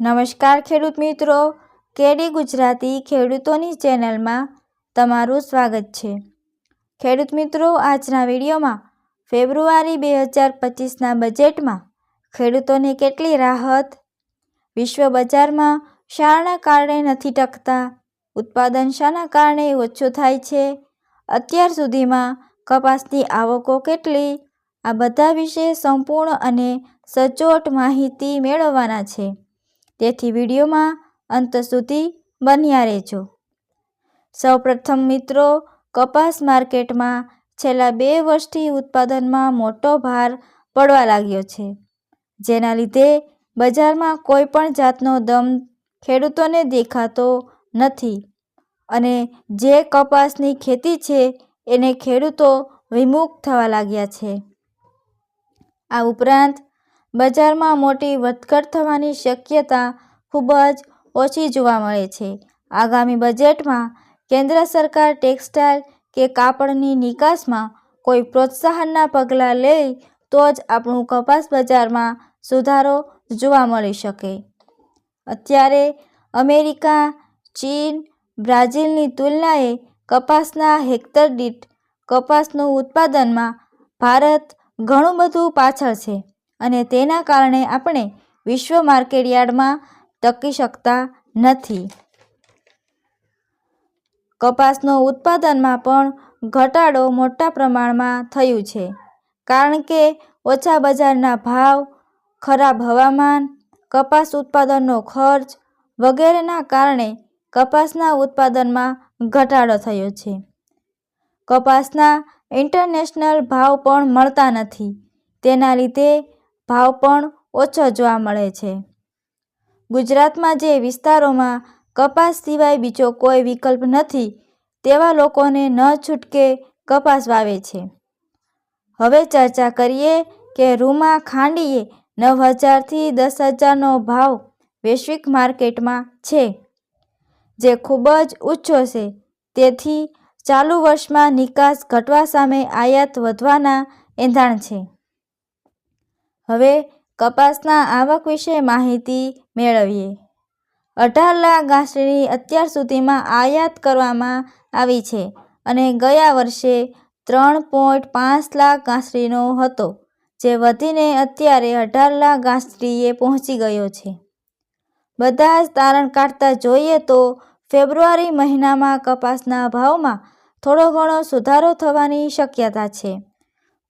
નમસ્કાર ખેડૂત મિત્રો. કેડી ગુજરાતી ખેડૂતોની ચેનલમાં તમારું સ્વાગત છે. ખેડૂત મિત્રો, આજના વિડીયોમાં ફેબ્રુઆરી બે હજાર પચીસના બજેટમાં ખેડૂતોને કેટલી રાહત? વિશ્વ બજારમાં શાના કારણે નથી ટકતા. ઉત્પાદન શાના કારણે ઓછું થાય છે. અત્યાર સુધીમાં કપાસની આવકો કેટલી? આ બધા વિશે સંપૂર્ણ અને સચોટ માહિતી મેળવવાના છે. તેથી વિડીયોમાં અંત સુધી બન્યા રહેજો. સૌપ્રથમ મિત્રો, કપાસ માર્કેટમાં છેલ્લા બે વર્ષથી ઉત્પાદનમાં મોટો ભાર પડવા લાગ્યો છે. જેના લીધે બજારમાં કોઈ પણ જાતનો દમ ખેડૂતોને દેખાતો નથી અને જે કપાસની ખેતી છે એને ખેડૂતો વિમુખ થવા લાગ્યા છે. આ ઉપરાંત બજારમાં મોટી વધઘટ થવાની શક્યતા ખૂબ જ ઓછી જોવા મળે છે. આગામી બજેટમાં કેન્દ્ર સરકાર ટેક્સટાઇલ કે કાપડની નિકાસમાં કોઈ પ્રોત્સાહનના પગલાં લે તો જ આપણું કપાસ બજારમાં સુધારો જોવા મળી શકે. અત્યારે અમેરિકા, ચીન, બ્રાઝિલની તુલનાએ કપાસના હેક્ટર દીઠ કપાસનું ઉત્પાદનમાં ભારત ઘણું બધું પાછળ છે. અને તેના કારણે આપણે વિશ્વ માર્કેટયાર્ડમાં ટકી શકતા નથી. કપાસનો ઉત્પાદનમાં પણ ઘટાડો મોટા પ્રમાણમાં થયું છે, કારણ કે ઓછા બજારના ભાવ, ખરાબ હવામાન, કપાસ ઉત્પાદનનો ખર્ચ વગેરેના કારણે કપાસના ઉત્પાદનમાં ઘટાડો થયો છે. કપાસના ઇન્ટરનેશનલ ભાવ પણ મળતા નથી. તેના લીધે ભાવ પણ ઓછો જોવા મળે છે. ગુજરાતમાં જે વિસ્તારોમાં કપાસ સિવાય બીજો કોઈ વિકલ્પ નથી, તેવા લોકોને ન છૂટકે કપાસ વાવે છે. હવે ચર્ચા કરીએ કે રૂમા ખાંડીએ નવ હજારથી દસ હજારનો ભાવ વૈશ્વિક માર્કેટમાં છે, જે ખૂબ જ ઊંચો છે. તેથી ચાલુ વર્ષમાં નિકાસ ઘટવા સામે આયાત વધવાના એંધાણ છે. હવે કપાસના આવક વિશે માહિતી મેળવીએ. અઢાર લાખ ઘાસડી અત્યાર સુધીમાં આયાત કરવામાં આવી છે અને ગયા વર્ષે ત્રણ પોઈન્ટ પાંચ લાખ ગાંસડીનો હતો, જે વધીને અત્યારે અઢાર લાખ ગાંસડીએ પહોંચી ગયો છે. બધા જ તારણ કાઢતા જોઈએ તો ફેબ્રુઆરી મહિનામાં કપાસના ભાવમાં થોડો ઘણો સુધારો થવાની શક્યતા છે.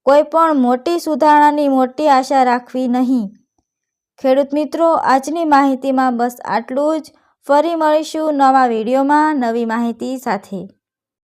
કોઈ પણ મોટી સુધારણાની મોટી આશા રાખવી નહીં. ખેડૂત મિત્રો, આજની માહિતીમાં બસ આટલું જ. ફરી મળીશું નવા વિડીયોમાં નવી માહિતી સાથે.